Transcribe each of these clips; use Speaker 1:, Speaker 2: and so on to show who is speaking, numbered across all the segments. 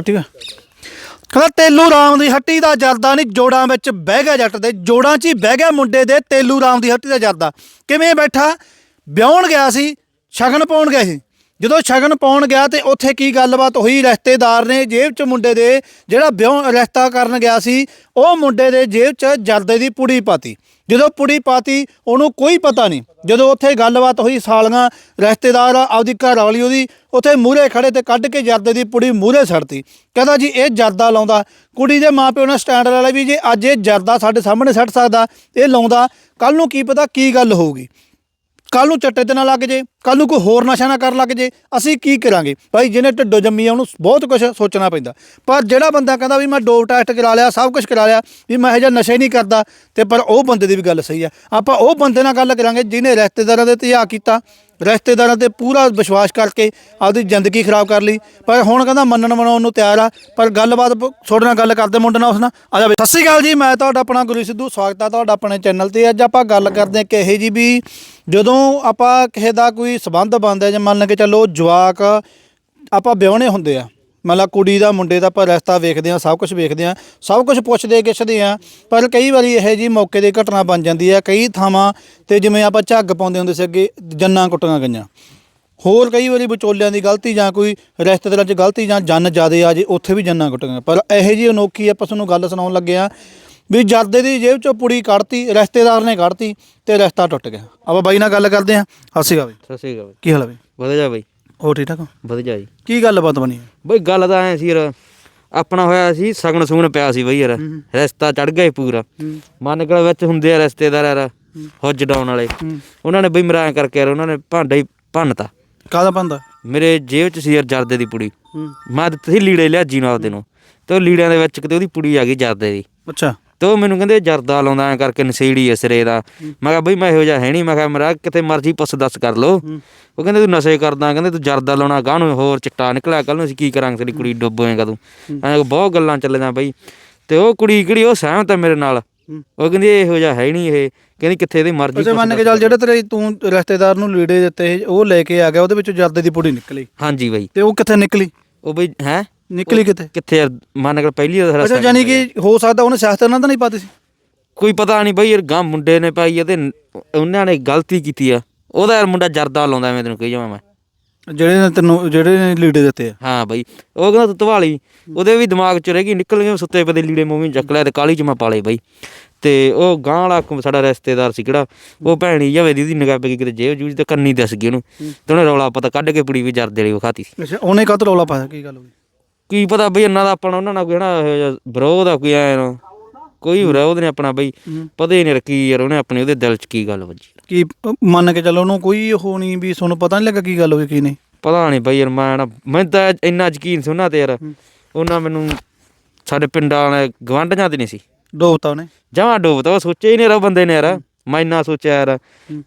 Speaker 1: ਠੀਕ ਆ। ਕਹਿੰਦਾ ਤੇਲੂ ਰਾਮ ਦੀ ਹੱਟੀ ਦਾ ਜਰਦਾ ਨਹੀਂ, ਜੋੜਾਂ ਵਿੱਚ ਬਹਿ ਗਿਆ ਜੱਟ ਦੇ, ਜੋੜਾਂ 'ਚ ਹੀ ਬਹਿ ਗਿਆ ਮੁੰਡੇ ਦੇ ਤੇਲੂ ਰਾਮ ਦੀ ਹੱਟੀ ਦਾ ਜਰਦਾ। ਕਿਵੇਂ ਬੈਠਾ? ਵਿਆਹਣ ਗਿਆ ਸੀ, ਸ਼ਗਨ ਪਾਉਣ ਗਿਆ ਸੀ। ਜਦੋਂ ਸ਼ਗਨ ਪਾਉਣ ਗਿਆ ਤੇ ਉੱਥੇ ਕੀ ਗੱਲਬਾਤ ਹੋਈ? ਰਿਸ਼ਤੇਦਾਰ ਨੇ ਜੇਬ 'ਚ ਮੁੰਡੇ ਦੇ ਜਿਹੜਾ ਵਿਆਹ, ਰਿਸ਼ਤਾ ਕਰਨ ਗਿਆ ਸੀ, ਉਹ ਮੁੰਡੇ ਦੇ ਜੇਬ 'ਚ ਜਰਦੇ ਦੀ ਪੁੜੀ ਪਾਤੀ। ਜਦੋਂ ਪੁੜੀ ਪਾਤੀ, ਉਹਨੂੰ ਕੋਈ ਪਤਾ ਨਹੀਂ। ਜਦੋਂ ਉੱਥੇ ਗੱਲਬਾਤ ਹੋਈ ਸਾਲੀਆਂ, ਰਿਸ਼ਤੇਦਾਰ ਆਪਦੀ ਘਰ ਵਾਲੀ ਉਹਦੀ, ਉੱਥੇ ਮੂਹਰੇ ਖੜੇ ਤੇ ਕੱਢ ਕੇ ਜਰਦੇ ਦੀ ਪੁੜੀ ਮੂਹਰੇ ਛੱਡਤੀ ਕਹਿੰਦਾ ਜੀ, ਇਹ ਜਰਦਾ ਲਾਉਂਦਾ। ਕੁੜੀ ਦੇ ਮਾਪਿਓ ਨੇ ਸਟੈਂਡ ਲੈ ਲਿਆ ਵੀ ਜੇ ਅੱਜ ਇਹ ਜਰਦਾ ਸਾਡੇ ਸਾਹਮਣੇ ਛੱਡ ਸਕਦਾ, ਇਹ ਲਾਉਂਦਾ ਕੱਲ ਨੂੰ ਕੀ ਪਤਾ ਕੀ ਗੱਲ ਹੋਊਗੀ। ਕੱਲ ਨੂੰ ਚੱਟੇ ਤੇ ਨਾ ਲੱਗ ਜੇ ਕੱਲ ਨੂੰ ਕੋਈ ਹੋਰ ਨਸ਼ਾ ਨਾ ਕਰਨ ਲੱਗ ਜੇ, ਅਸੀਂ ਕੀ ਕਰਾਂਗੇ? ਭਾਈ, ਜਿਹਨੇ ਢਿੱਡੋ ਜੰਮੀ ਆ, ਉਹਨੂੰ ਬਹੁਤ ਕੁਝ ਸੋਚਣਾ ਪੈਂਦਾ। ਪਰ ਜਿਹੜਾ ਬੰਦਾ ਕਹਿੰਦਾ ਵੀ ਮੈਂ ਡੋਪ ਟੈਸਟ ਕਰਾ ਲਿਆ, ਸਭ ਕੁਝ ਕਰਾ ਲਿਆ, ਵੀ ਮੈਂ ਇਹ ਜਿਹਾ ਨਸ਼ਾ ਹੀ ਨਹੀਂ ਕਰਦਾ, ਤੇ ਪਰ ਉਹ ਬੰਦੇ ਦੀ ਵੀ ਗੱਲ ਸਹੀ ਆ। ਆਪਾਂ ਉਹ ਬੰਦੇ ਨਾਲ ਗੱਲ ਕਰਾਂਗੇ ਜਿਹਨੇ ਰਿਸ਼ਤੇਦਾਰਾਂ ਦੇ ਧਿਆ ਕੀਤਾ ਰਿਸ਼ਤੇਦਾਰਾਂ ਤੇ ਪੂਰਾ ਵਿਸ਼ਵਾਸ ਕਰਕੇ ਆਪਦੀ ਜ਼ਿੰਦਗੀ ਖਰਾਬ ਕਰ ਲਈ। ਪਰ ਹੁਣ ਕਹਿੰਦਾ ਮੰਨਣ ਮਨਾਉਣ ਨੂੰ ਤਿਆਰ ਆ। ਪਰ ਗੱਲਬਾਤ ਪ- ਤੁਹਾਡੇ ਨਾਲ ਗੱਲ ਕਰਦੇ ਮੁੰਡੇ ਨਾਲ ਉਸ ਨਾਲ। ਆ ਜਾਵੇ ਸਤਿ ਸ਼੍ਰੀ ਅਕਾਲ ਜੀ, ਮੈਂ ਤੁਹਾਡਾ ਆਪਣਾ ਗੁਰੂ ਸਿੱਧੂ, ਸਵਾਗਤ ਆ ਤੁਹਾਡਾ ਆਪਣੇ ਚੈਨਲ ਤੇ। ਅੱਜ ਆਪਾਂ ਗੱਲ ਕਰਦੇ ਹਾਂ ਕਿ ਇਹ ਜੀ ਵੀ ਜਦੋਂ ਆਪਾਂ ਕਿਸੇ ਦਾ ਕੋਈ ਸਬੰਧ ਬਣਦਾ ਜਾਂ ਮੰਨ ਕੇ ਚੱਲੋ ਜਵਾਕ ਆਪਾਂ ਵਿਆਹਣੇ ਹੁੰਦੇ ਆ ਮਤਲਬ ਕੁੜੀ ਦਾ ਮੁੰਡੇ ਦਾ ਆਪਾਂ ਰਸਤਾ ਵੇਖਦੇ ਆ ਸਭ ਕੁਝ ਵੇਖਦੇ ਆ ਸਭ ਕੁਝ ਪੁੱਛਦੇ ਗਿੱਛਦੇ ਆ ਪਰ ਕਈ ਵਾਰੀ ਇਹ ਜੀ ਮੌਕੇ ਦੀ ਘਟਨਾ ਬਣ ਜਾਂਦੀ ਆ ਕਈ ਥਾਵਾਂ ਤੇ ਜਿਵੇਂ ਆਪਾਂ ਝੱਗ ਪਾਉਂਦੇ ਹੁੰਦੇ ਸੀ ਅੱਗੇ ਜੰਨਾਂ ਕੁੱਟੀਆਂ ਗਈਆਂ। ਹੋਰ ਕਈ ਵਾਰੀ ਵਿਚੋਲਿਆਂ ਦੀ ਗਲਤੀ ਜਾਂ ਕੋਈ ਰਿਸ਼ਤੇਦਾਰਾਂ 'ਚ ਗਲਤੀ ਜਾਂ ਜਨ ਜ਼ਿਆਦੇ ਆ ਜੇ ਉੱਥੇ ਵੀ ਜੰਨਾਂ ਕੁੱਟੀਆਂ ਪਰ ਇਹੋ ਜੀ ਅਨੋਖੀ ਆਪਾਂ ਤੁਹਾਨੂੰ ਗੱਲ ਸੁਣਾਉਣ ਲੱਗੇ ਆ ਵੀ ਜਰਦੇ ਦੀ ਜੇਬ 'ਚੋਂ ਪੁੜੀ ਕੱਢਤੀ ਰਿਸ਼ਤੇਦਾਰ ਨੇ ਕੱਢਤੀ ਤੇ ਰਿਸ਼ਤਾ ਟੁੱਟ ਗਿਆ। ਆਪਾਂ ਬਾਈ ਨਾਲ ਗੱਲ ਕਰਦੇ ਆ ਹੱਸੀ ਗਾ ਬਈ।
Speaker 2: ਸਤਿ ਸ਼੍ਰੀ ਅਕਾਲ
Speaker 1: ਕੀ ਹਾਲ ਆ ਬਈ?
Speaker 2: ਵਧੀਆ ਬਈ।
Speaker 1: ਹੋਰ ਠੀਕ ਠਾਕ ਹੋ?
Speaker 2: ਵਧੀਆ ਜੀ।
Speaker 1: ਕੀ ਗੱਲਬਾਤ ਬਣੀ?
Speaker 2: ਬਈ ਗੱਲ ਤਾਂ ਐ ਸੀ ਯਾਰ ਆਪਣਾ ਹੋਇਆ ਸੀ ਸਗਣ ਸੁਗਣ ਪਿਆ ਸੀ ਬਈ ਯਾਰ। ਰਸਤਾ ਚੜ ਗਿਆ ਸੀ ਪੂਰਾ। ਮਨ ਕੋਲ ਵਿੱਚ ਹੁੰਦੇ ਆ ਰਿਸ਼ਤੇਦਾਰ ਯਾਰ ਹੁੱਜ ਡਾਉਣ ਵਾਲੇ। ਉਹਨਾਂ ਨੇ ਬਈ ਮੇਰਾ ਕਰਕੇ ਯਾਰ ਉਹਨਾਂ ਨੇ ਭਾਂਡਾ ਹੀ ਭੰਨਤਾ।
Speaker 1: ਕਾਹਦਾ ਬੰਦਾ
Speaker 2: ਮੇਰੇ ਜੇਬ 'ਚ ਸੀ ਯਾਰ ਜਰਦੇ ਦੀ ਪੁੜੀ। ਮੈਂ ਦਿੱਤੇ ਸੀ ਲੀੜੇ ਲਿਆਜੀ ਨੂੰ ਆਪਦੇ ਨੂੰ। ਤੇ ਉਹ ਲੀੜਿਆਂ ਦੇ ਵਿੱਚ ਕਿਤੇ ਉਹਦੀ ਪੁੜੀ ਆ ਗਈ ਜਰਦੇ ਦੀ।
Speaker 1: ਅੱਛਾ।
Speaker 2: ਤੇ ਉਹ ਮੈਨੂੰ ਕਹਿੰਦੇ ਜਰਦਾ ਲਾਉਂਦਾ ਐ ਕਰਕੇ ਨਸ਼ੇੜੀ ਐ ਸਿਰੇ ਦਾ। ਮੈਂ ਕਿਹਾ ਬਈ ਮੈਂ ਇਹੋ ਜਿਹਾ ਹੈ ਨਹੀਂ ਮੈਂ ਕਿਹਾ ਮੇਰਾ ਕਿਤੇ ਮਰਜ਼ੀ ਪਸ ਦੱਸ ਕਰ ਲੋ ਉਹ ਕਹਿੰਦੇ ਤੂੰ ਨਸ਼ੇ ਕਰਦਾ ਕਹਿੰਦੇ ਤੂੰ ਜਰਦਾ ਲਾਉਣਾ ਗਾਹ ਨੂੰ ਹੋਰ ਚਿੱਟਾ ਨਿਕਲਿਆ ਕੱਲ ਨੂੰ ਅਸੀਂ ਕੀ ਕਰਾਂਗੇ? ਤੇਰੀ ਕੁੜੀ ਡੁੱਬੋਏਗਾ ਤੂੰ। ਐਂ ਬਹੁਤ ਗੱਲਾਂ ਚੱਲੀਆਂ ਬਈ। ਤੇ ਉਹ ਕੁੜੀ ਕਿਹੜੀ ਉਹ ਸਹਿਮਤ ਹੈ ਮੇਰੇ ਨਾਲ। ਉਹ ਕਹਿੰਦੀ ਇਹੋ ਜਿਹਾ ਹੈ ਨਹੀਂ ਇਹ। ਕਹਿੰਦੀ ਕਿੱਥੇ ਇਹਦੀ ਮਰਜ਼ੀ
Speaker 1: ਅੱਛਾ ਮੰਨ ਕੇ ਚੱਲ ਜਿਹੜੇ ਤੇਰੇ ਤੂੰ ਰਿਸ਼ਤੇਦਾਰ ਨੂੰ ਲੀੜੇ ਦਿੱਤੇ ਉਹ ਲੈ ਕੇ ਆ ਗਿਆ ਉਹਦੇ ਵਿੱਚੋਂ ਜਰਦੇ ਦੀ ਪੁੜੀ ਨਿਕਲੀ।
Speaker 2: ਹਾਂਜੀ ਬਈ।
Speaker 1: ਤੇ ਉਹ ਕਿੱਥੇ ਨਿਕਲੀ?
Speaker 2: ਉਹ ਬਈ ਹੈ?
Speaker 1: ਨਿਕਲੀ ਕਿੱਥੇ?
Speaker 2: ਕਿੱਥੇ ਯਾਰ? ਮਨ ਕਰ ਪਹਿਲੀ ਵਾਰ
Speaker 1: ਅੱਛਾ ਯਾਨੀ ਕਿ ਹੋ ਸਕਦਾ ਉਹਨੇ ਸਿਆਸਤ ਨਾਲ ਤਾਂ ਨਹੀਂ ਪਾਤੀ ਸੀ?
Speaker 2: ਕੋਈ ਪਤਾ ਨਹੀਂ ਬਈ ਯਾਰ ਗਾਂ ਮੁੰਡੇ ਨੇ ਪਾਈ ਆ ਤੇ ਉਹਨਾਂ ਨੇ ਗਲਤੀ ਕੀਤੀ ਆ। ਉਹਦਾ ਯਾਰ ਮੁੰਡਾ ਜਰਦਾ ਲਾਉਂਦਾ ਮੈਂ ਤੈਨੂੰ ਕਹੀ ਜਾਵਾਂ ਮੈਂ।
Speaker 1: ਜਿਹੜੇ ਨੇ ਤੈਨੂੰ ਜਿਹੜੇ ਨੇ ਲੀੜੇ ਦਿੱਤੇ ਆ?
Speaker 2: ਹਾਂ ਬਈ ਉਹ ਕਹਿੰਦਾ ਤੂੰ ਧਵਾਲੀ। ਉਹਦੇ ਵੀ ਦਿਮਾਗ 'ਚ ਰਹਿ ਗਈ ਨਿਕਲ ਗਏ ਸੁੱਤੇ ਪਏ ਲੀੜੇ ਮੂੰਹ ਵਿੱਚ ਚੱਕ ਲਿਆ ਤੇ ਕਾਲੀ 'ਚ ਮੈਂ ਪਾਲੇ ਬਈ। ਤੇ ਉਹ ਗਾਂ ਵਾਲਾ ਸਾਡਾ ਰਿਸ਼ਤੇਦਾਰ ਸੀ ਕਿਹੜਾ ਉਹ ਭੈਣੀ ਜਾਵੇ ਦੀ ਉਹਦੀ ਨਿਗਾਹ ਪੈ ਗਈ ਕਿਤੇ ਜੇਬ ਜੂਜ ਤੇ ਕੰਨੀ ਦੱਸ ਗਈ ਉਹਨੂੰ। ਤੇ ਉਹਨੇ ਰੌਲਾ ਪਤਾ ਕੱਢ ਕੇ ਪੁੜੀ ਵੀ ਜਰਦੇ ਵਾਲੀ ਵਿਖਾਤੀ ਸੀ।
Speaker 1: ਅੱਛਾ ਉਹਨੇ ਕਾਹਤੋਂ ਰੌਲਾ ਪਾਇਆ? ਕੀ ਗੱਲ ਹੋ ਗਈ?
Speaker 2: ਕੀ ਪਤਾ ਬਈ ਇਹਨਾਂ ਦਾ ਆਪਣਾ ਉਹਨਾਂ ਨਾਲ ਕੋਈ ਜਿਹਾ ਵਿਰੋਧ ਆ ਕੋਈ ਐ ਨਾ। ਕੋਈ ਵਿਰੋਧ ਨਹੀਂ ਆਪਣਾ ਬਈ ਪਤਾ ਹੀ ਨਹੀਂ ਰੱਖੀ ਯਾਰ ਉਹਨੇ ਆਪਣੇ ਉਹਦੇ ਦਿਲ 'ਚ ਕੀ ਗੱਲ ਵੱਜੀ।
Speaker 1: ਕੀ ਮੰਨ ਕੇ ਚੱਲ ਉਹਨੂੰ ਕੋਈ ਉਹ ਨਹੀਂ ਵੀ ਤੁਹਾਨੂੰ ਪਤਾ ਨਹੀਂ ਲੱਗਾ ਕੀ ਗੱਲ ਹੋਈ ਕੀ ਨਹੀਂ?
Speaker 2: ਪਤਾ ਨਹੀਂ ਬਈ ਯਾਰ ਮੈਂ ਨਾ ਮੈਂ ਤਾਂ ਇੰਨਾ ਯਕੀਨ ਸੀ ਉਹਨਾਂ ਤੇ ਯਾਰ। ਉਹਨਾਂ ਮੈਨੂੰ ਸਾਡੇ ਪਿੰਡਾਂ ਵਾਲੇ ਗਵਾਂਢੀਆਂ ਤੇ ਨਹੀਂ ਸੀ।
Speaker 1: ਡੋਬਤਾ ਉਹਨੇ?
Speaker 2: ਜਮਾਂ ਡੋਬਤਾ ਉਹ ਸੋਚਿਆ ਹੀ ਨਹੀਂ ਰ ਬੰਦੇ ਨੇ ਯਾਰ। ਮੈਂ ਇੰਨਾ ਸੋਚਿਆ ਯਾਰ।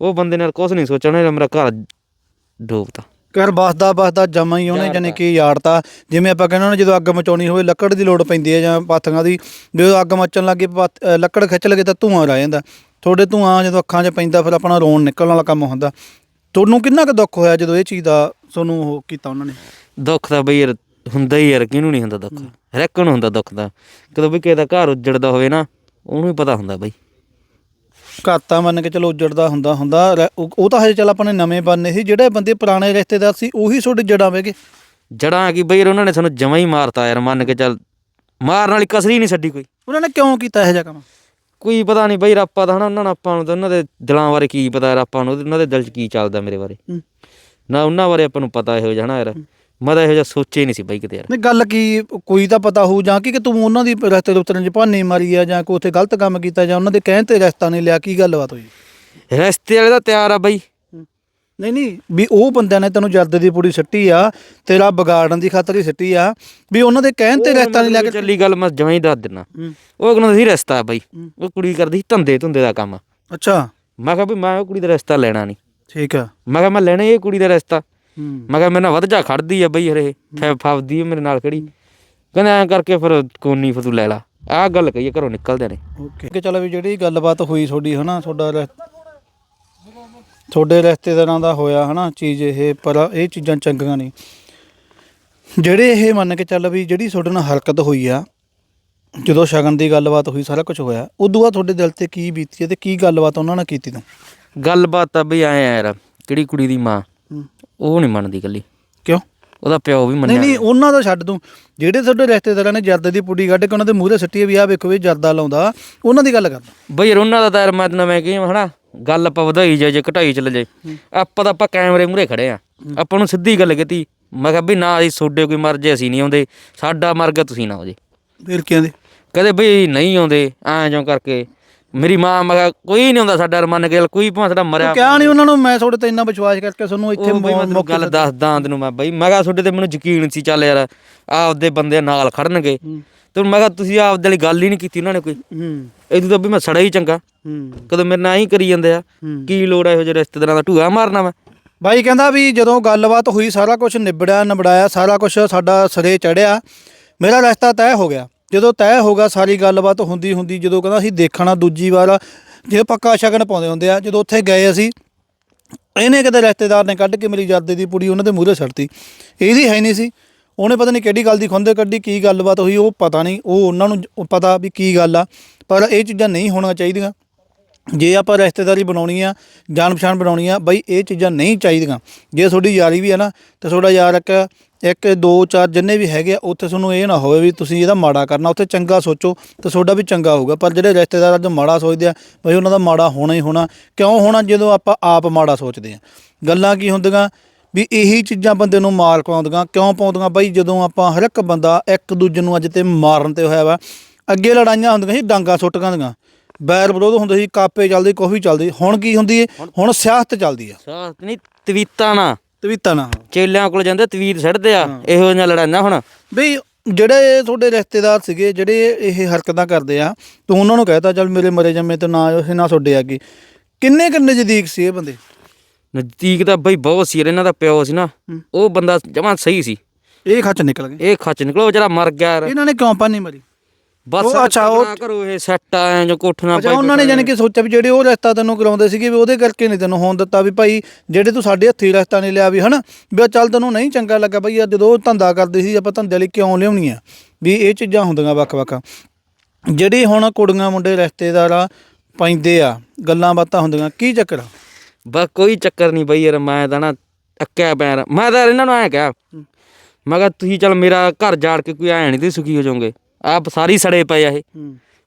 Speaker 2: ਉਹ ਬੰਦੇ ਨੇ ਕੁਝ ਨਹੀਂ ਉਹਨੇ ਮੇਰਾ ਘਰ ਡੋਬਤਾ।
Speaker 1: ਕਰ ਬਸਦਾ ਬਸਦਾ ਜਮਾ ਹੀ ਉਹਨੇ ਜਾਨੀ ਕਿ ਯਾੜਤਾ ਜਿਵੇਂ ਆਪਾਂ ਕਹਿੰਦੇ ਨੇ ਜਦੋਂ ਅੱਗ ਮਚਾਉਣੀ ਹੋਵੇ ਲੱਕੜ ਦੀ ਲੋੜ ਪੈਂਦੀ ਹੈ ਜਾਂ ਪਾਥੀਆਂ ਦੀ ਜਦੋਂ ਅੱਗ ਮਚਣ ਲੱਗੇ ਲੱਕੜ ਖਿੱਚ ਲਗੇ ਤਾਂ ਧੂਆਂ ਰਹਿ ਜਾਂਦਾ। ਤੁਹਾਡੇ ਧੂਆਂ ਜਦੋਂ ਅੱਖਾਂ 'ਚ ਪੈਂਦਾ ਫਿਰ ਆਪਣਾ ਰੋਣ ਨਿਕਲਣ ਵਾਲਾ ਕੰਮ ਹੁੰਦਾ। ਤੁਹਾਨੂੰ ਕਿੰਨਾ ਕੁ ਦੁੱਖ ਹੋਇਆ ਜਦੋਂ ਇਹ ਚੀਜ਼ ਦਾ ਤੁਹਾਨੂੰ ਉਹ ਕੀਤਾ ਉਹਨਾਂ ਨੇ?
Speaker 2: ਦੁੱਖ ਤਾਂ ਬਈ ਯਾਰ ਹੁੰਦਾ ਹੀ ਯਾਰ ਕਿਹਨੂੰ ਨਹੀਂ ਹੁੰਦਾ ਦੁੱਖ? ਹਰ ਇੱਕ ਨੂੰ ਹੁੰਦਾ ਦੁੱਖ ਦਾ। ਕਦੋਂ ਵੀ ਕਿਸੇ ਦਾ ਘਰ ਉੱਜੜਦਾ ਹੋਵੇ ਨਾ ਉਹਨੂੰ ਹੀ ਪਤਾ ਹੁੰਦਾ ਬਈ।
Speaker 1: ਘਰ ਤਾਂ ਮੰਨ ਕੇ ਚਲੋ ਉੱਜੜਦਾ ਹੁੰਦਾ ਹੁੰਦਾ। ਉਹ ਉਹ ਤਾਂ ਹਜੇ ਚੱਲ ਆਪਣੇ ਨਵੇਂ ਬਣਨੇ ਸੀ। ਜਿਹੜੇ ਬੰਦੇ ਪੁਰਾਣੇ ਰਿਸ਼ਤੇਦਾਰ ਸੀ ਉਹੀ ਤੁਹਾਡੇ ਜੜਾਂ ਵੇਗੇ
Speaker 2: ਜੜਾਂ ਕੀ ਬਈ ਯਾਰ ਉਹਨਾਂ ਨੇ ਸਾਨੂੰ ਜਮਾਂ ਹੀ ਮਾਰਤਾ ਯਾਰ ਮੰਨ ਕੇ ਚੱਲ। ਮਾਰਨ ਵਾਲੀ ਕਸਰੀ ਨਹੀਂ ਛੱਡੀ ਕੋਈ।
Speaker 1: ਉਹਨਾਂ ਨੇ ਕਿਉਂ ਕੀਤਾ ਇਹੋ ਜਿਹਾ ਕੰਮ?
Speaker 2: ਕੋਈ ਪਤਾ ਨਹੀਂ ਬਈ ਰੱਪਾ ਤਾਂ ਹਨਾ ਉਹਨਾਂ ਨੂੰ ਆਪਾਂ ਨੂੰ ਤਾਂ ਉਹਨਾਂ ਦੇ ਦਿਲਾਂ ਬਾਰੇ ਕੀ ਪਤਾ ਯਾਰ ਆਪਾਂ ਨੂੰ ਉਹਨਾਂ ਦੇ ਦਿਲ 'ਚ ਕੀ ਚੱਲਦਾ ਮੇਰੇ ਬਾਰੇ।
Speaker 1: ਹੂੰ।
Speaker 2: ਨਾ ਉਹਨਾਂ ਬਾਰੇ ਆਪਾਂ ਨੂੰ ਪਤਾ ਇਹੋ ਜਿਹਾ ਨਾ ਯਾਰ। ਮੈਂ ਤਾਂ ਇਹੋ ਜਿਹਾ ਸੋਚਿਆ ਹੀ ਨਹੀਂ ਸੀ ਬਈ ਕਿਤੇ ਯਾਰ।
Speaker 1: ਨਹੀਂ ਗੱਲ ਕੀ ਕੋਈ ਤਾਂ ਪਤਾ ਹੋਊ ਜਾਂ ਕਿ ਕਿ ਤੂੰ ਉਹਨਾਂ ਦੀ ਰਸਤੇ ਦੇ ਉਤਰਨ ਚ ਭਾਨੀ ਮਾਰੀ ਆ ਜਾਂ ਕੋਈ ਉੱਥੇ ਗਲਤ ਕੰਮ ਕੀਤਾ ਜਾਂ ਉਹਨਾਂ ਦੇ ਕਹਿਣ ਤੇ ਰਸਤਾ ਨਹੀਂ ਲਿਆ ਕੀ ਗੱਲਬਾਤ ਹੋਈ?
Speaker 2: ਰਸਤੇ ਵਾਲੇ ਦਾ ਤਿਆਰ ਆ ਬਈ।
Speaker 1: ਨਹੀਂ ਨਹੀਂ ਵੀ ਉਹ ਬੰਦਿਆਂ ਨੇ ਤੈਨੂੰ ਜਰਦੇ ਦੀ ਪੂੜੀ ਸੱਟੀ ਆ ਤੇਰਾ ਵਿਗਾੜਨ ਦੀ ਖਾਤਰ ਹੀ ਸੱਟੀ ਆ ਵੀ ਉਹਨਾਂ ਦੇ ਕਹਿਣ ਤੇ ਰਸਤਾ ਨਹੀਂ ਲਿਆ ਕੇ
Speaker 2: ਚੱਲੀ ਗੱਲ ਮੈਂ ਜਮਾਂ ਹੀ ਦੱਸ ਦਿੰਨਾ। ਉਹ ਕਹਿੰਦਾ ਸੀ ਰਸਤਾ ਬਈ। ਉਹ ਕੁੜੀ ਕਰਦੀ ਸੀ ਧੰਦੇ ਧੁੰਦੇ ਦਾ ਕੰਮ।
Speaker 1: ਅੱਛਾ।
Speaker 2: ਮੈਂ ਕਿਹਾ ਵੀ ਮੈਂ ਉਹ ਕੁੜੀ ਦਾ ਰਸਤਾ ਲੈਣਾ ਨਹੀਂ।
Speaker 1: ਠੀਕ ਆ।
Speaker 2: ਮੈਂ ਕਿਹਾ ਮੈਂ ਲੈਣਾ ਇਹ ਕੁੜੀ ਦਾ ਰਸਤਾ। ਮੈਂ ਕਿਹਾ ਮੇਰੇ ਨਾਲ ਵੱਧ ਜਾ ਖੜਦੀ ਆ ਬਈ ਹਰੇ ਫੈ ਫਾਵਦੀ ਆ ਮੇਰੇ ਨਾਲ ਖੜੀ। ਕਹਿੰਦਾ ਐਂ ਕਰਕੇ ਫਿਰ ਕੋਨੀ ਫਿਰ ਤੂੰ ਲੈ ਲਾ। ਆਹ ਗੱਲ ਕਹੀਏ ਘਰੋਂ ਨਿਕਲਦੇ ਨੇ।
Speaker 1: ਓਕੇ। ਕਿ ਚਲੋ ਵੀ ਜਿਹੜੀ ਗੱਲਬਾਤ ਹੋਈ ਤੁਹਾਡੀ ਹਨਾ ਤੁਹਾਡਾ ਤੁਹਾਡੇ ਰਿਸ਼ਤੇਦਾਰਾਂ ਦਾ ਹੋਇਆ ਹਨਾ ਚੀਜ਼ ਇਹ ਪਰ ਇਹ ਚੀਜ਼ਾਂ ਚੰਗੀਆਂ ਨਹੀਂ। ਜਿਹੜੇ ਇਹ ਮੰਨ ਕੇ ਚੱਲ ਵੀ ਜਿਹੜੀ ਤੁਹਾਡੇ ਨਾਲ ਹਰਕਤ ਹੋਈ ਆ ਜਦੋਂ ਸ਼ਗਨ ਦੀ ਗੱਲਬਾਤ ਹੋਈ ਸਾਰਾ ਕੁਝ ਹੋਇਆ ਉਦੋਂ ਬਾਅਦ ਤੁਹਾਡੇ ਦਿਲ ਤੇ ਕੀ ਬੀਤੀ ਤੇ ਕੀ ਗੱਲਬਾਤ ਉਹਨਾਂ ਨਾਲ ਕੀਤੀ ਤੂੰ?
Speaker 2: ਗੱਲਬਾਤ ਤਾਂ ਬਈ ਆਏ ਯਾਰ ਕਿਹੜੀ ਕੁੜੀ ਦੀ ਮਾਂ? ਉਹ ਨਹੀਂ ਮੰਨਦੀ ਕੱਲੀ
Speaker 1: ਕਿਉਂ?
Speaker 2: ਉਹਦਾ ਪਿਓ ਵੀ
Speaker 1: ਨਹੀਂ
Speaker 2: ਮੰਨਿਆ
Speaker 1: ਨਹੀਂ ਉਹਨਾਂ ਦਾ ਛੱਡ ਤੂੰ। ਜਿਹੜੇ ਤੁਹਾਡੇ ਰਿਸ਼ਤੇਦਾਰਾਂ ਨੇ ਜਰਦੇ ਦੀ ਪੁੜੀ ਕੱਢ ਕੇ ਉਹਨਾਂ ਦੇ ਮੂਹਰੇ ਸੱਟੀ ਵੀ ਆ ਵੇਖੋ ਵੀ ਜਰਦਾ ਲਾਉਂਦਾ ਉਹਨਾਂ ਦੀ ਗੱਲ ਕਰਦਾ
Speaker 2: ਬਈ ਯਾਰ ਉਹਨਾਂ ਦਾ ਤਾਂ ਯਾਰ ਮੈਂ ਤੈਨੂੰ ਮੈਂ ਕਹੀ ਹਨਾ? ਗੱਲ ਆਪਾਂ ਵਧਾਈ ਜਾਏ ਜੇ ਘਟਾਈ ਚੱਲ ਜਾਏ ਆਪਾਂ ਤਾਂ ਆਪਾਂ ਕੈਮਰੇ ਮੂਹਰੇ ਖੜੇ ਆ। ਆਪਾਂ ਨੂੰ ਸਿੱਧੀ ਗੱਲ ਕੀਤੀ ਮੈਂ ਕਿਹਾ ਵੀ ਨਾ ਅਸੀਂ ਤੁਹਾਡੇ ਕੋਈ ਮਰ ਜੇ ਅਸੀਂ ਨਹੀਂ ਆਉਂਦੇ। ਸਾਡਾ ਮਰ ਗਿਆ ਤੁਸੀਂ ਨਾ ਹੋ ਜੇ।
Speaker 1: ਫਿਰ ਕੀ ਆਂਦੇ
Speaker 2: ਕਹਦੇ ਬਈ ਨਹੀਂ ਆਉਂਦੇ ਐਂ ਜਿਉਂ ਕਰਕੇ। ਮੇਰੀ ਮਾਂ ਮੈਂ ਕਿਹਾ ਕੋਈ ਨਹੀਂ ਆਉਂਦਾ ਸਾਡਾ ਮੰਨ ਕੇ ਚੱਲ ਕੋਈ ਭਾਵੇਂ ਸਾਡਾ ਮਰਿਆ
Speaker 1: ਕਿਹਾ ਨਹੀਂ ਉਹਨਾਂ ਨੂੰ ਮੈਂ ਤੁਹਾਡੇ ਤੇ ਇੰਨਾ ਵਿਸ਼ਵਾਸ ਕਰਕੇ ਤੁਹਾਨੂੰ ਇੱਥੇ
Speaker 2: ਬਈ ਮੈਂ ਤੈਨੂੰ ਗੱਲ ਦੱਸਦਾ ਤੈਨੂੰ ਮੈਂ ਬਈ ਮੈਂ ਕਿਹਾ ਤੁਹਾਡੇ ਤੇ ਮੈਨੂੰ ਯਕੀਨ ਸੀ ਚੱਲ ਯਾਰ ਆਪਦੇ ਬੰਦੇ ਨਾਲ ਖੜਨਗੇ। ਤੇ ਮੈਂ ਕਿਹਾ ਤੁਸੀਂ ਆਪਦੇ ਲਈ ਗੱਲ ਹੀ ਨਹੀਂ ਕੀਤੀ ਉਹਨਾਂ ਨੇ ਕੋਈ।
Speaker 1: ਹੂੰ।
Speaker 2: ਇਹਦੋਂ ਤਾਂ ਵੀ ਮੈਂ ਸੜਾ ਹੀ ਚੰਗਾ।
Speaker 1: ਹੂੰ।
Speaker 2: ਕਦੋਂ ਮੇਰੇ ਨਾਲ ਹੀ ਕਰੀ ਜਾਂਦੇ ਆ। ਕੀ ਲੋੜ ਆ ਇਹੋ ਜਿਹੇ ਰਿਸ਼ਤੇਦਾਰਾਂ ਦਾ ਢੂਆ ਮਾਰਨਾ ਮੈਂ?
Speaker 1: ਬਾਈ ਕਹਿੰਦਾ ਵੀ ਜਦੋਂ ਗੱਲਬਾਤ ਹੋਈ ਸਾਰਾ ਕੁਝ ਨਿਬੜਿਆ ਨਿਬੜਾਇਆ ਸਾਰਾ ਕੁਝ ਸਾਡਾ ਸਿਰੇ ਚੜਿਆ। ਮੇਰਾ ਰਸਤਾ ਤੈਅ ਹੋ ਗਿਆ। ਜਦੋਂ ਤੈਅ ਹੋ ਗਿਆ ਸਾਰੀ ਗੱਲਬਾਤ ਹੁੰਦੀ ਹੁੰਦੀ, ਜਦੋਂ ਕਹਿੰਦਾ ਅਸੀਂ ਦੇਖਣਾ ਦੂਜੀ ਵਾਰ ਜੇ ਪੱਕਾ ਸ਼ਗਨ ਪਾਉਂਦੇ ਹੁੰਦੇ ਆ, ਜਦੋਂ ਉੱਥੇ ਗਏ ਅਸੀਂ, ਇਹਨੇ ਕਿਤੇ ਰਿਸ਼ਤੇਦਾਰ ਨੇ ਕੱਢ ਕੇ ਮੇਰੀ ਜਰਦੇ ਦੀ ਪੁੜੀ ਉਹਨਾਂ ਦੇ ਮੂਹਰੇ ਛੱਡਤੀ ਇਹਦੀ ਹੈ ਨਹੀਂ ਸੀ। ਉਹਨੇ ਪਤਾ ਨਹੀਂ ਕਿਹੜੀ ਗੱਲ ਦੀ ਖੁੰਦੇ ਕੱਢੀ, ਕੀ ਗੱਲਬਾਤ ਹੋਈ, ਉਹ ਪਤਾ ਨਹੀਂ, ਉਹ ਉਹਨਾਂ ਨੂੰ ਪਤਾ ਵੀ ਕੀ ਗੱਲ ਆ। ਪਰ ਇਹ ਚੀਜ਼ਾਂ ਨਹੀਂ ਹੋਣੀਆਂ ਚਾਹੀਦੀਆਂ। ਜੇ ਆਪਾਂ ਰਿਸ਼ਤੇਦਾਰੀ ਬਣਾਉਣੀ ਆ ਜਾਣ ਪਛਾਣ ਬਣਾਉਣੀ ਆ, ਬਈ ਇਹ ਚੀਜ਼ਾਂ ਨਹੀਂ ਚਾਹੀਦੀਆਂ। ਜੇ ਤੁਹਾਡੀ ਯਾਰੀ ਵੀ ਹੈ ਨਾ, ਤੇ ਤੁਹਾਡਾ ਯਾਰ ਇੱਕ ਇੱਕ ਦੋ ਚਾਰ ਜਿੰਨੇ ਵੀ ਹੈਗੇ ਆ ਉੱਥੇ ਤੁਹਾਨੂੰ ਇਹ ਨਾ ਹੋਵੇ ਵੀ ਤੁਸੀਂ ਇਹਦਾ ਮਾੜਾ ਕਰਨਾ ਉੱਥੇ ਚੰਗਾ ਸੋਚੋ ਤੇ ਤੁਹਾਡਾ ਵੀ ਚੰਗਾ ਹੋਊਗਾ। ਪਰ ਜਿਹੜੇ ਰਿਸ਼ਤੇਦਾਰ ਅੱਜ ਮਾੜਾ ਸੋਚਦੇ ਆ ਬਈ ਉਹਨਾਂ ਦਾ ਮਾੜਾ ਹੋਣਾ ਹੀ ਹੋਣਾ ਕਿਉਂ ਹੋਣਾ? ਜਦੋਂ ਆਪਾਂ ਆਪ ਮਾੜਾ ਸੋਚਦੇ ਆ। ਗੱਲਾਂ ਕੀ ਹੁੰਦੀਆਂ? ਵੀ ਇਹੀ ਚੀਜ਼ਾਂ ਬੰਦੇ ਨੂੰ ਮਾਰ ਪਾਉਂਦੀਆਂ ਕਿਉਂ ਪਾਉਂਦੀਆਂ? ਬਈ ਜਦੋਂ ਆਪਾਂ ਹਰ ਇੱਕ ਬੰਦਾ ਇੱਕ ਦੂਜੇ ਨੂੰ ਅੱਜ ਤੇ ਮਾਰਨ ਤੇ ਹੋਇਆ ਵਾ ਅੱਗੇ ਲੜਾਈਆਂ ਹੁੰਦੀਆਂ ਸੀ ਡਾਂਗਾ ਸੁੱਟਕਾਂ ਦੀਆਂ। ਬੈਰ ਵਿਰੋਧ ਹੁੰਦੇ ਸੀ ਕਾਪੇ ਚੱਲਦੇ ਕੁਛ ਚੱਲਦੀ ਹੁਣ ਕੀ ਹੁੰਦੀ ਏ? ਹੁਣ ਸਿਆਸਤ ਚੱਲਦੀ ਆ।
Speaker 2: ਸਾਥ ਨਹੀਂ ਤਵੀਤਾਂ ਨਾ।
Speaker 1: ਤਵੀਤਾ ਨਾ
Speaker 2: ਚੇਲਿਆਂ ਕੋਲ ਜਾਂਦੇ ਤਵੀਤ ਛੱਡਦੇ ਆ। ਇਹੋ ਜਿਹੀਆਂ ਲੜਾਈਆਂ ਹੁਣ।
Speaker 1: ਬਈ ਜਿਹੜੇ ਤੁਹਾਡੇ ਰਿਸ਼ਤੇਦਾਰ ਸੀਗੇ ਜਿਹੜੇ ਇਹ ਹਰਕਤਾਂ ਕਰਦੇ ਆ ਤੂੰ ਉਹਨਾਂ ਨੂੰ ਕਹਿਤਾ ਚੱਲ ਮੇਰੇ ਮਰੇ ਜੰਮੇ ਤੇ ਨਾ ਇਹ ਨਾ ਤੁਹਾਡੇ ਅੱਗੇ। ਕਿੰਨੇ ਕਿੰਨੇ ਨਜ਼ਦੀਕ ਸੀ ਇਹ ਬੰਦੇ?
Speaker 2: ਨਜ਼ਦੀਕ ਤਾਂ ਬਈ ਬਹੁਤ ਸੀ ਇਹਨਾਂ ਦਾ ਪਿਓ ਸੀ ਨਾ। ਉਹ ਬੰਦਾ ਜਮਾਂ ਸਹੀ ਸੀ।
Speaker 1: ਇਹ ਖੱਚ ਨਿਕਲ ਗਏ।
Speaker 2: ਇਹ ਖੱਚ ਨਿਕਲੋ ਵਿਚਾਰਾ ਮਰ ਗਿਆ
Speaker 1: ਇਹਨਾਂ ਨੇ ਕਿਉਂ ਪਾਣੀ ਮਰੀ?
Speaker 2: ਬਸ
Speaker 1: ਉਹ ਅੱਛਾ, ਉਹ-
Speaker 2: ਕਰੋ ਇਹ ਸੈੱਟ ਆ ਜੋ ਕੋਠੀਆਂ
Speaker 1: ਅੱਛਾ ਉਹਨਾਂ ਨੇ ਕਿ ਸੋਚਿਆ ਵੀ ਜਿਹੜੇ ਉਹ ਰਸਤਾ ਤੈਨੂੰ ਕਰਾਉਂਦੇ ਸੀਗੇ ਵੀ ਉਹਦੇ ਕਰਕੇ ਨਹੀਂ ਤੈਨੂੰ ਹੋਣ ਦਿੱਤਾ ਵੀ ਭਾਈ ਜਿਹੜੇ ਤੂੰ ਸਾਡੇ ਹੱਥੀ ਰਸਤਾ ਨਹੀਂ ਲਿਆ ਵੀ ਹਨਾ ਵੀ ਚੱਲ ਤੈਨੂੰ ਨਹੀਂ ਚੰਗਾ ਲੱਗਾ ਯਾਰ ਜਦੋਂ ਧੰਦਾ ਕਰਦੇ ਸੀ ਆਪਾਂ ਧੰਦੇ ਲਈ ਕਿਉਂ ਲਿਆਉਣੀ ਆ ਵੀ ਇਹ ਚੀਜ਼ਾਂ ਹੁੰਦੀਆਂ ਵੱਖ-ਵੱਖ। ਜਿਹੜੀ ਹੁਣ ਕੁੜੀਆਂ ਮੁੰਡੇ ਰਿਸ਼ਤੇਦਾਰ ਪੈਂਦੇ ਆ ਗੱਲਾਂ ਬਾਤਾਂ ਹੁੰਦੀਆਂ ਕੀ ਚੱਕਰ ਆ?
Speaker 2: ਬਸ ਕੋਈ ਚੱਕਰ ਨਹੀਂ ਬਈ ਯਾਰ ਮੈਂ ਤਾਂ ਨਾ ਅੱਕਿਆ ਪੈਰ ਮੈਂ ਤਾਂ ਇਹਨਾਂ ਨੂੰ ਐਂ ਕਿਹਾ ਮੈਂ ਕਿਹਾ ਤੁਸੀਂ ਚੱਲ ਮੇਰਾ ਘਰ ਜਾੜ ਕੇ ਕੋਈ ਐ ਨਹੀਂ ਤੇ ਸੁਖੀ ਹੋ ਜਾਓਗੇ। ਆਪ ਸਾਰੀ ਸੜੇ ਪਏ ਆ ਇਹ।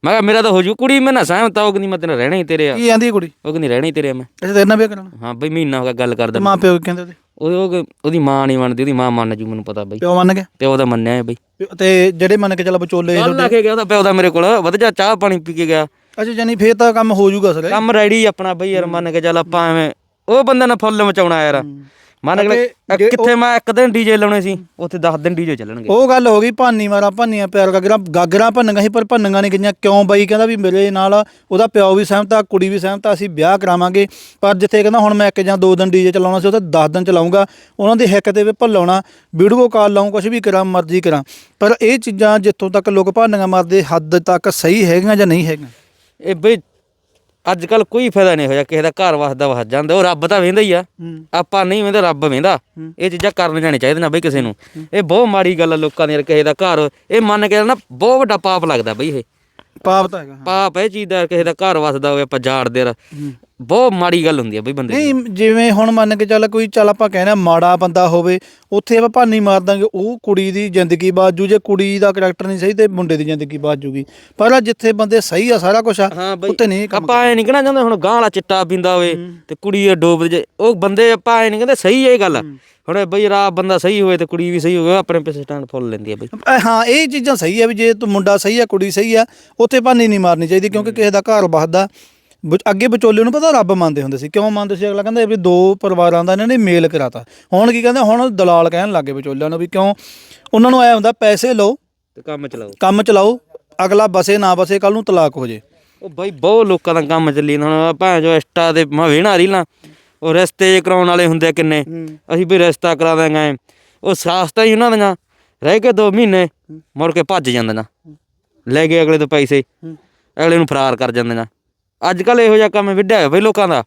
Speaker 2: ਮੈਂ ਕਿਹਾ ਮੇਰਾ ਤਾਂ ਹੋ ਜੂ ਕੁੜੀ ਮੈਂ ਨਾ ਸਹਿਮਤ ਆ ਉਹ ਕਹਿੰਦੀ ਮੈਂ ਤੇਰੇ ਰਹਿਣਾ ਹੀ ਤੇਰੇ ਆ।
Speaker 1: ਕੀ ਆਂਦੀ ਕੁੜੀ?
Speaker 2: ਉਹ ਕਹਿੰਦੀ ਰਹਿਣਾ ਹੀ ਤੇਰੇ ਆ ਮੈਂ।
Speaker 1: ਅੱਛਾ ਤੇਰੇ ਨਾਲ ਵਿਆਹ ਕਰਾਉਣਾ?
Speaker 2: ਹਾਂ ਬਈ ਮਹੀਨਾ ਹੋ ਗਿਆ ਗੱਲ ਕਰਦਾ
Speaker 1: ਮਾਂ ਪਿਓ ਕਹਿੰਦੇ ਉਹਦੇ?
Speaker 2: ਉਹ ਉਹ- ਉਹਦੀ ਮਾਂ ਨਹੀਂ ਮੰਨਦੀ ਉਹਦੀ ਮਾਂ ਮੰਨ ਜੂ ਮੈਨੂੰ ਪਤਾ ਬਈ।
Speaker 1: ਪਿਓ ਮੰਨ ਗਿਆ?
Speaker 2: ਤੇ ਉਹਦਾ ਮੰਨਿਆ ਹੈ ਬਈ।
Speaker 1: ਤੇ ਜਿਹੜੇ ਮੰਨ ਕੇ ਚੱਲ ਵਿਚੋਲੇ
Speaker 2: ਕੱਲ ਲਾ ਕੇ ਗਿਆ ਉਹਦਾ ਪਿਓ ਦਾ ਮੇਰੇ ਕੋਲ ਵਧ ਜਾ ਚਾਹ ਪਾਣੀ ਪੀ ਕੇ ਗਿਆ।
Speaker 1: ਅੱਛਾ ਜਾਨੀ ਫੇਰ ਤਾਂ ਕੰਮ ਹੋ ਜਾਊਗਾ ਸਰ
Speaker 2: ਕੰਮ ਰੈਡੀ ਆਪਣਾ ਬਈ ਯਾਰ ਮੰਨ ਕੇ ਚੱਲ ਆਪਾਂ ਐਵੇਂ ਉਹ ਬੰਦੇ ਨਾਲ ਫੁੱਲ ਮਚਾਉਣਾ ਯਾਰ। ਮੰਨ
Speaker 1: ਅਤੇ ਜੇ
Speaker 2: ਕਿੱਥੇ ਮੈਂ ਇੱਕ ਦਿਨ ਡੀਜੇ ਲਾਉਣੇ ਸੀ? ਉੱਥੇ 10 ਦਿਨ ਡੀਜੇ ਚੱਲਣਗੇ।
Speaker 1: ਉਹ ਗੱਲ ਹੋ ਗਈ ਭਾਨੀ ਮਾਰਾ ਭਾਨੀਆਂ ਪਿਆਰ ਗਾਗਰਾ ਗਾਗਰਾ ਭੰਨੀਆਂ ਸੀ ਪਰ ਭੰਨੀਆਂ ਨਹੀਂ ਗਈਆਂ। ਕਿਉਂ ਬਾਈ? ਕਹਿੰਦਾ ਵੀ ਮੇਰੇ ਨਾਲ ਉਹਦਾ ਪਿਓ ਵੀ ਸਹਿਮਤ ਕੁੜੀ ਵੀ ਸਹਿਮਤ ਅਸੀਂ ਵਿਆਹ ਕਰਾਵਾਂਗੇ। ਪਰ ਜਿੱਥੇ ਕਹਿੰਦਾ ਹੁਣ ਮੈਂ ਇੱਕ ਜਾਂ ਦੋ ਦਿਨ ਡੀਜੇ ਚਲਾਉਣਾ ਸੀ ਉਹ ਤਾਂ 10 ਦਿਨ ਚਲਾਉਂਗਾ ਉਹਨਾਂ ਦੇ ਹਿੱਕ ਤੇ ਵੀ ਭੱਲਾਉਣਾ ਵੀਡੀਓ ਕਾਲ ਲਾਉਂ ਕੁਝ ਵੀ ਕਰਾਂ ਮਰਜ਼ੀ ਕਰਾਂ। ਪਰ ਇਹ ਚੀਜ਼ਾਂ ਜਿੱਥੋਂ ਤੱਕ ਲੋਕ ਭਾਨੀਆਂ ਮਾਰਦੇ ਹੱਦ ਤੱਕ ਸਹੀ ਹੈਗੀਆਂ ਜਾਂ ਨਹੀਂ ਹੈਗੀਆਂ?
Speaker 2: ਇਹ ਬਈ ਅੱਜ ਕੱਲ ਕੋਈ ਫਾਇਦਾ ਨਹੀਂ ਹੋਇਆ ਕਿਸੇ ਦਾ ਘਰ ਵਸਦਾ ਵਸ ਜਾਂਦਾ ਉਹ ਰੱਬ ਤਾਂ ਵੇਂਦਾ ਹੀ ਆ। ਆਪਾਂ ਨਹੀਂ ਵੇਂਦਾ ਰੱਬ ਵੇਂਦਾ। ਇਹ ਚੀਜ਼ਾਂ ਕਰਨ ਜਾਣੀ ਚਾਹੀਦੀਆਂ ਬਈ ਕਿਸੇ ਨੂੰ। ਇਹ ਬਹੁਤ ਮਾੜੀ ਗੱਲ ਆ ਲੋਕਾਂ ਦੀ ਯਾਰ ਕਿਸੇ ਦਾ ਘਰ ਇਹ ਮੰਨ ਕੇ ਨਾ ਬਹੁਤ ਵੱਡਾ ਪਾਪ ਲੱਗਦਾ ਬਈ ਇਹ।
Speaker 1: ਪਾਪ ਤਾਂ ਹੈਗਾ
Speaker 2: ਪਾਪ ਇਹ ਚੀਜ਼ ਦਾ ਕਿਸੇ ਦਾ ਘਰ ਵਸਦਾ ਹੋਵੇ ਆਪਾਂ ਜਾੜਦੇ ਰ ਬਹੁਤ ਮਾੜੀ ਗੱਲ ਹੁੰਦੀ ਆ ਬਈ ਬੰਦੇ
Speaker 1: ਨਹੀਂ ਜਿਵੇਂ ਹੁਣ ਮੰਨ ਕੇ ਚੱਲ ਕੋਈ ਚੱਲ ਆਪਾਂ ਕਹਿੰਦੇ ਆ ਮਾੜਾ ਬੰਦਾ ਹੋਵੇ ਉੱਥੇ ਆਪਾਂ ਭਾਨੀ ਮਾਰ ਦਾਂਗੇ ਉਹ ਕੁੜੀ ਦੀ ਜ਼ਿੰਦਗੀ ਬਾਜੂ ਜੇ ਕੁੜੀ ਦਾ ਕਰੈਕਟਰ ਨਹੀਂ ਸਹੀ ਤੇ ਮੁੰਡੇ ਦੀ ਜ਼ਿੰਦਗੀ ਬਾਜੂਗੀ ਪਰ ਆਹ ਜਿੱਥੇ ਬੰਦੇ ਸਹੀ ਆ ਸਾਰਾ ਕੁਝ ਆ
Speaker 2: ਹਾਂ ਬਈ
Speaker 1: ਉੱਥੇ ਨਹੀਂ ਕੰਮ
Speaker 2: ਆਪਾਂ ਐ ਨਹੀਂ ਕਹਿਣਾ ਚਾਹੁੰਦੇ ਹੁਣ ਗਾਂ ਵਾਲਾ ਚਿੱਟਾ ਪੀਂਦਾ ਹੋਵੇ ਤੇ ਕੁੜੀ ਇਹ ਡੋਬ ਜੇ ਉਹ ਬੰਦੇ ਆਪਾਂ ਐ ਨਹੀਂ ਕਹਿੰਦੇ ਸਹੀ ਇਹ ਗੱਲ। ਹੁਣ ਬਈ ਰਾਹ ਬੰਦਾ ਸਹੀ ਹੋਵੇ ਤੇ ਕੁੜੀ ਵੀ ਸਹੀ ਹੋਵੇ ਆਪਣੇ ਪਿੱਛੇ ਸਟੈਂਡ ਫੁੱਲ ਲੈਂਦੀ ਆ ਬਈ।
Speaker 1: ਹਾਂ ਇਹ ਚੀਜ਼ਾਂ ਸਹੀ ਆ ਵੀ ਜੇ ਤੂੰ ਮੁੰਡਾ ਸਹੀ ਆ ਕੁੜੀ ਸਹੀ ਆ ਉੱਥੇ ਭਾਨੀ ਨਹੀਂ ਮਾਰਨੀ ਚਾਹੀਦੀ ਕਿਉਂਕਿ ਕਿਸੇ ਦਾ ਘਰ ਬਸਦਾ ਵਿਚ- ਅੱਗੇ ਵਿਚੋਲੇ ਨੂੰ ਪਤਾ ਰੱਬ ਮੰਨਦੇ ਹੁੰਦੇ ਸੀ। ਕਿਉਂ ਮੰਨਦੇ ਸੀ? ਅਗਲਾ ਕਹਿੰਦਾ ਵੀ ਦੋ ਪਰਿਵਾਰਾਂ ਦਾ ਇਹਨਾਂ ਨੇ ਮੇਲ ਕਰਾਤਾ। ਹੁਣ ਕੀ ਕਹਿੰਦੇ? ਹੁਣ ਦਲਾਲ ਕਹਿਣ ਲੱਗੇ ਵਿਚੋਲਿਆਂ ਨੂੰ ਵੀ ਕਿਉਂ? ਉਹਨਾਂ ਨੂੰ ਆਇਆ ਹੁੰਦਾ ਪੈਸੇ ਲਓ
Speaker 2: ਤੇ ਕੰਮ ਚਲਾਓ।
Speaker 1: ਕੰਮ ਚਲਾਓ ਅਗਲਾ ਬਸੇ ਨਾ ਬਸੇ ਕੱਲ ਨੂੰ ਤਲਾਕ ਹੋ ਜੇ।
Speaker 2: ਉਹ ਬਈ ਬਹੁਤ ਲੋਕਾਂ ਦਾ ਕੰਮ ਚੱਲੀ ਜਾਂਦਾ। ਹੁਣ ਭਾਂ ਜੋ ਇੰਸਟਾ ਤੇ ਮੈਂ ਵੇਣਾ ਰੀਲਾਂ ਉਹ ਰਿਸ਼ਤੇ ਕਰਾਉਣ ਵਾਲੇ ਹੁੰਦੇ ਆ ਕਿੰਨੇ। ਅਸੀਂ ਵੀ ਰਿਸ਼ਤਾ ਕਰਾ ਦਾਂਗੇ ਉਹ ਸਾਸਤਾ ਹੀ ਉਹਨਾਂ ਦੀਆਂ। ਰਹਿ ਕੇ 2 ਮਹੀਨੇ ਮੁੜ ਕੇ ਭੱਜ ਜਾਂਦੇ ਨਾ। ਲੈ ਗਏ ਅਗਲੇ ਤੋਂ ਪੈਸੇ। ਅਗਲੇ ਨੂੰ ਫਰਾਰ ਕਰ ਜਾਂਦੇ ਨਾ। ਅੱਜ ਕੱਲ ਇਹੋ ਜਿਹਾ ਕੰਮ ਵਿੱਢਿਆ ਹੋਇਆ ਬਈ ਲੋਕਾਂ ਦਾ।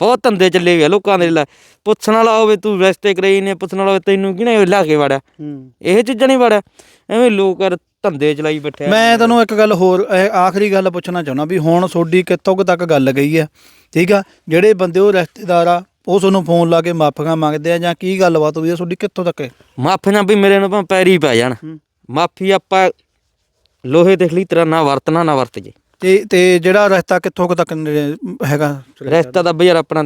Speaker 2: ਬਹੁਤ ਧੰਦੇ ਚੱਲੇ ਹੋਏ ਆ ਲੋਕਾਂ ਦੇ ਲੈ। ਪੁੱਛਣ ਵਾਲਾ ਹੋਵੇ ਤੂੰ ਰਸਤੇ ਕਰਾਈ ਨੇ ਪੁੱਛਣ ਵਾਲਾ ਹੋਵੇ ਤੈਨੂੰ ਕਿਹਨੇ ਲਿਆ ਕੇ ਵੜਿਆ?
Speaker 1: ਹੂੰ।
Speaker 2: ਇਹ ਚੀਜ਼ਾਂ ਨਹੀਂ ਵੜਿਆ। ਐਵੇਂ ਲੋਕ ਯਾਰ ਧੰਦੇ ਚਲਾਈ ਬੈਠੇ ਆ।
Speaker 1: ਮੈਂ ਤੈਨੂੰ ਇੱਕ ਗੱਲ ਹੋਰ ਇਹ ਆਖਰੀ ਗੱਲ ਪੁੱਛਣਾ ਚਾਹੁੰਦਾ ਵੀ ਹੁਣ ਤੁਹਾਡੀ ਕਿੱਥੋਂ ਕੁ ਤੱਕ ਗੱਲ ਗਈ ਹੈ? ਠੀਕ ਆ? ਜਿਹੜੇ ਬੰਦੇ ਉਹ ਰਿਸ਼ਤੇਦਾਰ ਆ ਉਹ ਤੁਹਾਨੂੰ ਫੋਨ ਲਾ ਕੇ ਮਾਫੀਆਂ ਮੰਗਦੇ ਆ ਜਾਂ ਕੀ ਗੱਲਬਾਤ ਹੋਈ ਆ? ਤੁਹਾਡੀ ਕਿੱਥੋਂ ਤੱਕ ਹੈ?
Speaker 2: ਮਾਫੀਆਂ ਵੀ ਮੇਰੇ ਨੂੰ ਭਾਵੇਂ ਪੈਰੀ ਪੈ ਜਾਣ। ਮਾਫੀ ਆਪਾਂ ਲੋਹੇ ਦੇ ਲਈ ਤਰ੍ਹਾਂ ਨਾ ਵਰਤਣਾ ਨਾ ਵਰਤ ਜੇ
Speaker 1: ਤੇ ਤੇ ਜਿਹੜਾ ਰਸਤਾ ਕਿੱਥੋਂ ਕੁ ਤੱਕ ਨੇੜੇ ਹੈਗਾ?
Speaker 2: ਰਸਤਾ ਦਾ ਬਈ ਯਾਰ ਆਪਣਾ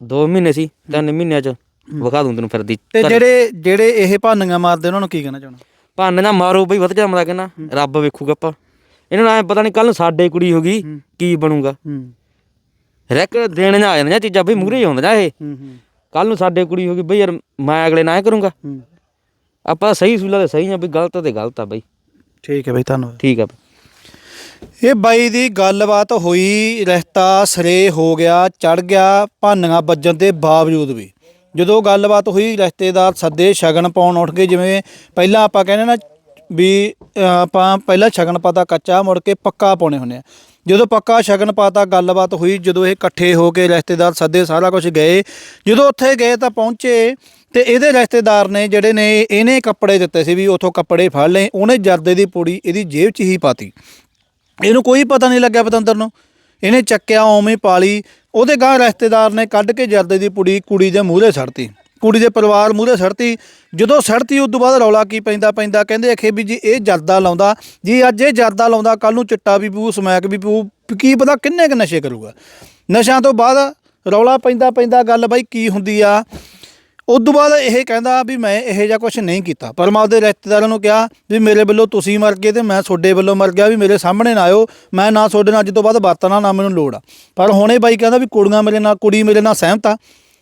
Speaker 2: 2 ਮਹੀਨੇ ਸੀ 3 ਮਹੀਨਿਆਂ ਚ ਵਿਖਾ ਦੂੰ ਤੈਨੂੰ ਫਿਰਦੀ
Speaker 1: ਤੇ ਜਿਹੜੇ ਜਿਹੜੇ ਇਹ ਭਾਨੀਆਂ ਮਾਰਦੇ ਉਹਨਾਂ ਨੂੰ ਕੀ ਕਹਿਣਾ ਚਾਹੁੰਦਾ?
Speaker 2: ਭਾਨੇ ਨਾ ਮਾਰੋ ਬਈ ਵਧ ਜਾਮਦਾ ਕਹਿੰਦਾ ਰੱਬ ਵੇਖੂਗਾ ਆਪਾਂ। ਇਹਨਾਂ ਨੂੰ ਐ ਪਤਾ ਨਹੀਂ ਕੱਲ ਨੂੰ ਸਾਡੇ ਕੁੜੀ ਹੋ ਗਈ ਕੀ ਬਣੂਗਾ। ਰੈਕ ਦੇਣ ਨਾ ਆ ਜਾਂਦੀਆਂ ਚੀਜ਼ਾਂ ਬਈ ਮੂਰੇ ਆਉਂਦੀਆਂ ਇਹ। ਕੱਲ ਨੂੰ ਸਾਡੇ ਕੁੜੀ ਹੋ ਗਈ ਬਈ ਯਾਰ ਮੈਂ ਅਗਲੇ ਐ ਕਰੂੰਗਾ। ਆਪਾਂ ਸਹੀ ਸੂਲਾ ਤੇ ਸਹੀ ਆ ਬਈ ਗਲਤ ਤੇ ਗਲਤ ਆ ਬਈ।
Speaker 1: ਠੀਕ ਹੈ ਬਈ ਧੰਨਵਾਦ।
Speaker 2: ਠੀਕ ਆ।
Speaker 1: ਇਹ ਬਾਈ ਦੀ ਗੱਲਬਾਤ ਹੋਈ, ਰਸਤਾ ਸਰੇ ਹੋ ਗਿਆ ਚੜ ਗਿਆ ਭਾਨੀਆਂ ਵੱਜਣ ਦੇ ਬਾਵਜੂਦ ਵੀ। ਜਦੋਂ ਗੱਲਬਾਤ ਹੋਈ, ਰਿਸ਼ਤੇਦਾਰ ਸੱਦੇ ਸ਼ਗਨ ਪਾਉਣ ਉੱਠ ਗਏ, ਜਿਵੇਂ ਪਹਿਲਾਂ ਆਪਾਂ ਕਹਿੰਦੇ ਨਾ ਵੀ ਆਪਾਂ ਪਹਿਲਾਂ ਸ਼ਗਨ ਪਾਤਾ ਕੱਚਾ, ਮੁੜ ਕੇ ਪੱਕਾ ਪਾਉਣੇ ਹੁੰਦੇ ਆ। ਜਦੋਂ ਪੱਕਾ ਸ਼ਗਨ ਪਾਤਾ, ਗੱਲਬਾਤ ਹੋਈ, ਜਦੋਂ ਇਹ ਇਕੱਠੇ ਹੋ ਕੇ ਰਿਸ਼ਤੇਦਾਰ ਸੱਦੇ ਸਾਰਾ ਕੁਝ ਗਏ, ਜਦੋਂ ਉੱਥੇ ਗਏ ਤਾਂ ਪਹੁੰਚੇ ਤੇ ਇਹਦੇ ਰਿਸ਼ਤੇਦਾਰ ਨੇ ਜਿਹੜੇ ਨੇ, ਇਹਨੇ ਕੱਪੜੇ ਦਿੱਤੇ ਸੀ ਵੀ ਉਥੋਂ ਕੱਪੜੇ ਫੜ ਲਏ, ਉਹਨੇ ਜਰਦੇ ਦੀ ਪੂੜੀ ਇਹਦੀ ਜੇਬ 'ਚ ਹੀ ਪਾਤੀ। ਇਹਨੂੰ ਕੋਈ ਪਤਾ ਨਹੀਂ ਲੱਗਿਆ ਪਤੰਦਰ ਨੂੰ। ਇਹਨੇ ਚੱਕਿਆ, ਉਵੇਂ ਪਾਲੀ। ਉਹਦੇ ਗਾਂ ਰਿਸ਼ਤੇਦਾਰ ਨੇ ਕੱਢ ਕੇ ਜਰਦੇ ਦੀ ਪੁੜੀ ਕੁੜੀ ਦੇ ਮੂਹਰੇ ਸੜਤੀ। ਕੁੜੀ ਦੇ ਪਰਿਵਾਰ ਮੂਹਰੇ ਸੜਤੀ। ਜਦੋਂ ਸੜਤੀ, ਉਸ ਤੋਂ ਬਾਅਦ ਰੌਲਾ ਕੀ ਪੈਂਦਾ ਪੈਂਦਾ? ਕਹਿੰਦੇ ਅਖੇ ਵੀ ਜੀ, ਇਹ ਜਰਦਾ ਲਾਉਂਦਾ। ਜੀ, ਅੱਜ ਇਹ ਜਰਦਾ ਲਾਉਂਦਾ ਕੱਲ ਨੂੰ ਚਿੱਟਾ ਵੀ ਪੀਊ, ਸਮੈਕ ਵੀ ਪੀਊ। ਕੀ ਪਤਾ ਕਿੰਨੇ ਕੁ ਨਸ਼ੇ ਕਰੂਗਾ। ਨਸ਼ਿਆਂ ਤੋਂ ਬਾਅਦ ਰੌਲਾ ਪੈਂਦਾ ਪੈਂਦਾ ਗੱਲ, ਬਾਈ, ਕੀ ਹੁੰਦੀ ਆ? ਉਸ ਤੋਂ ਬਾਅਦ ਇਹ ਕਹਿੰਦਾ ਵੀ ਮੈਂ ਇਹੋ ਜਿਹਾ ਕੁਝ ਨਹੀਂ ਕੀਤਾ। ਪਰ ਮੈਂ ਉਹਦੇ ਰਿਸ਼ਤੇਦਾਰਾਂ ਨੂੰ ਕਿਹਾ ਵੀ ਮੇਰੇ ਵੱਲੋਂ ਤੁਸੀਂ ਮਰ ਗਏ ਤੇ ਮੈਂ ਤੁਹਾਡੇ ਵੱਲੋਂ ਮਰ ਗਿਆ ਵੀ ਮੇਰੇ ਸਾਹਮਣੇ ਨਾ ਆਇਓ, ਮੈਂ ਨਾ ਤੁਹਾਡੇ ਨਾਲ ਅੱਜ ਤੋਂ ਬਾਅਦ ਵਰਤਣਾ, ਨਾ ਮੈਨੂੰ ਲੋੜ ਆ। ਪਰ ਹੁਣੇ ਬਾਈ ਕਹਿੰਦਾ ਵੀ ਕੁੜੀਆਂ ਮੇਰੇ ਨਾਲ, ਕੁੜੀ ਮੇਰੇ ਨਾਲ ਸਹਿਮਤ ਆ।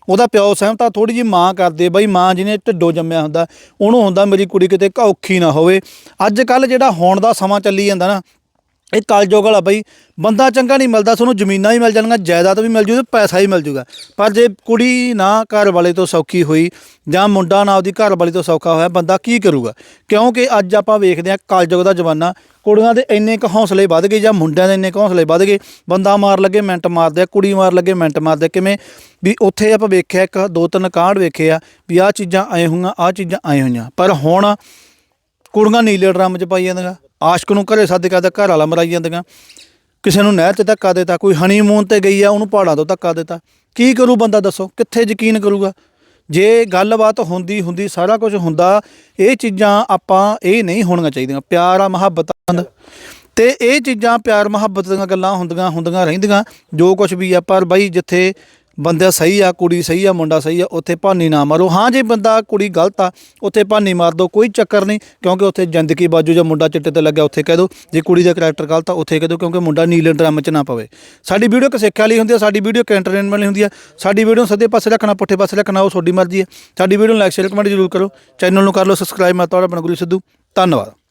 Speaker 1: ਉਹਦਾ ਪਿਓ ਸਹਿਮਤ ਆ ਥੋੜੀ ਜੀ ਮਾਂ ਕਰਦੇ ਬਾਈ, ਮਾਂ ਜਿਹਨੇ ਢਿੱਡੋਂ ਜੰਮਿਆ ਹੁੰਦਾ, ਉਹਨੂੰ ਹੁੰਦਾ ਮੇਰੀ ਕੁੜੀ ਕਿਤੇ ਔਖੀ ਨਾ ਹੋਵੇ। ਅੱਜ ਕੱਲ ਜਿਹੜਾ ਹੁਣ ਦਾ ਸਮਾਂ ਚੱਲੀ ਜਾਂਦਾ ਨਾ ਇਹ ਕਲਯੁਗ ਵਾਲਾ ਬਈ, ਬੰਦਾ ਚੰਗਾ ਨਹੀਂ ਮਿਲਦਾ, ਤੁਹਾਨੂੰ ਜ਼ਮੀਨਾਂ ਵੀ ਮਿਲ ਜਾਣਗੀਆਂ, ਜਾਇਦਾਦ ਵੀ ਮਿਲ ਜੂ ਤੇ ਪੈਸਾ ਹੀ ਮਿਲ ਜੂਗਾ। ਪਰ ਜੇ ਕੁੜੀ ਨਾ ਘਰ ਵਾਲੇ ਤੋਂ ਸੌਖੀ ਹੋਈ ਜਾਂ ਮੁੰਡਾ ਨਾ ਉਹਦੀ ਘਰ ਵਾਲੀ ਤੋਂ ਸੌਖਾ ਹੋਇਆ, ਬੰਦਾ ਕੀ ਕਰੂਗਾ? ਕਿਉਂਕਿ ਅੱਜ ਆਪਾਂ ਵੇਖਦੇ ਹਾਂ ਕਲਯੁਗ ਦਾ ਜ਼ਮਾਨਾ, ਕੁੜੀਆਂ ਦੇ ਇੰਨੇ ਕੁ ਹੌਸਲੇ ਵੱਧ ਗਏ ਜਾਂ ਮੁੰਡਿਆਂ ਦੇ ਇੰਨੇ ਕੁ ਹੌਸਲੇ ਵੱਧ ਗਏ, ਬੰਦਾ ਮਾਰ ਲੱਗੇ, ਮਿੰਟ ਮਾਰਦੇ ਆ ਕੁੜੀ ਮਾਰ ਲੱਗੇ, ਮਿੰਟ ਮਾਰਦੇ, ਕਿਵੇਂ? ਵੀ ਉੱਥੇ ਆਪਾਂ ਵੇਖਿਆ ਇੱਕ ਦੋ ਤਿੰਨ ਕਾਂਡ ਵੇਖੇ ਆ ਵੀ ਆਹ ਚੀਜ਼ਾਂ ਆਏ ਹੋਈਆਂ, ਆਹ ਚੀਜ਼ਾਂ ਆਏ ਹੋਈਆਂ। ਪਰ ਹੁਣ ਕੁੜੀਆਂ ਨੀਲੇ ਡਰਮ 'ਚ ਪਾਈ ਜਾਂਦੀਆਂ। ਆਸ਼ਕ ਨੂੰ ਘਰੇ ਸੱਦ ਕੇ ਘਰ ਵਾਲਾ ਮਰਾਈ ਜਾਂਦੀਆਂ। ਕਿਸੇ ਨੂੰ ਨਹਿਰ 'ਚ ਧੱਕਾ ਦਿੱਤਾ, ਕੋਈ ਹਨੀਮੂਨ ਤੇ ਗਈ ਆ, ਉਹਨੂੰ ਪਹਾੜਾਂ ਤੋਂ ਧੱਕਾ ਦਿੱਤਾ। ਕੀ ਕਰੂ ਬੰਦਾ ਦੱਸੋ? ਕਿੱਥੇ ਯਕੀਨ ਕਰੂਗਾ? ਜੇ ਗੱਲਬਾਤ ਹੁੰਦੀ ਹੁੰਦੀ, ਸਾਰਾ ਕੁਝ ਹੁੰਦਾ, ਇਹ ਚੀਜ਼ਾਂ ਆਪਾਂ, ਇਹ ਨਹੀਂ ਹੋਣੀਆਂ ਚਾਹੀਦੀਆਂ। ਪਿਆਰ ਆ, ਮੁਹੱਬਤ ਆ। ਤੇ ਇਹ ਚੀਜ਼ਾਂ ਪਿਆਰ, ਮੁਹੱਬਤ ਦੀਆਂ ਗੱਲਾਂ ਹੁੰਦੀਆਂ ਹੁੰਦੀਆਂ ਰਹਿੰਦੀਆਂ। ਜੋ ਕੁਝ ਵੀ ਆ, ਪਰ ਬਾਈ ਜਿੱਥੇ ਬੰਦਾ ਸਹੀ ਆ, ਕੁੜੀ ਸਹੀ ਆ, ਮੁੰਡਾ ਸਹੀ ਆ, ਉੱਥੇ ਭਾਨੀ ਨਾ ਮਾਰੋ। ਹਾਂ, ਜੇ ਬੰਦਾ ਕੁੜੀ ਗਲਤ ਆ, ਉੱਥੇ ਭਾਨੀ ਮਾਰ ਦੋ, ਕੋਈ ਚੱਕਰ ਨਹੀਂ, ਕਿਉਂਕਿ ਉੱਥੇ ਜ਼ਿੰਦਗੀ ਬਾਜੂ ਜਾਂ ਮੁੰਡਾ ਚਿੱਟੇ ਤੇ ਲੱਗਿਆ, ਉੱਥੇ ਕਹਿ ਦੋ, ਜੇ ਕੁੜੀ ਦਾ ਕੈਰੈਕਟਰ ਗਲਤ ਆ, ਉੱਥੇ ਕਹਿ ਦੋ, ਕਿਉਂਕਿ ਮੁੰਡਾ ਨੀਲੇ ਡਰਮ 'ਚ ਨਾ ਪਵੇ। ਸਾਡੀ ਵੀਡੀਓ ਇੱਕ ਸਿੱਖਿਆ ਲਈ ਹੁੰਦੀ ਆ, ਸਾਡੀ ਵੀਡੀਓ ਇੱਕ ਐਂਟਰਟੇਨਮੈਂਟ ਲਈ ਹੁੰਦੀ ਆ, ਸਾਡੀ ਵੀਡੀਓ ਨੂੰ ਪਾਸੇ ਰੱਖਣਾ, ਪੁੱਠੇ ਪਾਸੇ ਰੱਖਣਾ, ਉਹ ਤੁਹਾਡੀ ਮਰਜ਼ੀ ਹੈ ਸਾਡੀ ਵੀਡੀਓ ਨੂੰ ਲਾਈਕ ਸ਼ੇਅਰ ਕਮੈਂਟ ਜ਼ਰੂਰ ਕਰੋ। ਚੈਨਲ ਨੂੰ ਕਰ ਲਓ ਸਬਸਕ੍ਰਾਈਬ ਮੈਂ ਤੁਹਾਡਾ ਆਪਣਾ ਗੁਰੂ ਸਿੱਧੂ। ਧੰਨਵਾਦ।